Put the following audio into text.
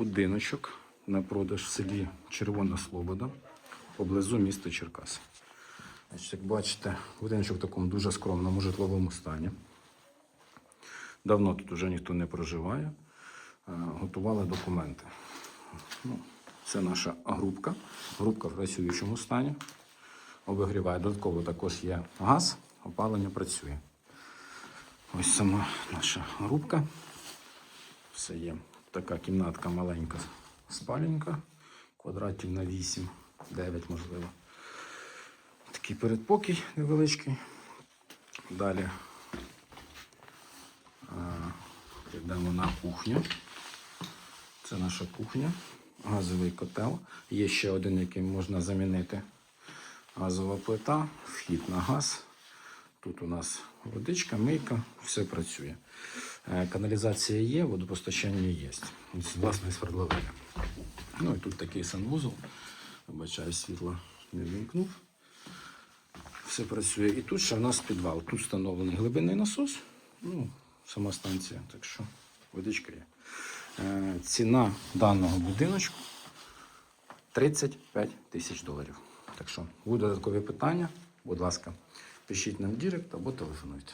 будиночок на продаж в селі Червона Слобода поблизу міста Черкас. Значить, як бачите, будиночок в такому дуже скромному житловому стані. Давно тут вже ніхто не проживає. Е, Готували документи. Ну, це наша грубка. Грубка в працюючому стані. Обігріває. Додатково також є газ, опалення працює. Ось сама наша грубка. Все є. Така кімнатка маленька, спаленька, квадратів на 8, 9 можливо. Такий передпокій невеличкий. Далі а, йдемо на кухню. Це наша кухня, газовий котел. Є ще один, яким можна замінити газова плита, вхід на газ. Тут у нас водичка, мийка, все працює. Е, Каналізація є, водопостачання є. Ось власне свердловина. Ну і тут такий санвузол. Вибачаю, світло не вимкнув. Все працює. І тут ще в нас підвал. Тут встановлений глибинний насос. Ну, сама станція, так що водичка є. Е, Ціна даного будиночку 35 тисяч доларів. Так що, будуть додаткові питання, будь ласка, пишіть нам в директ або телефонуйте.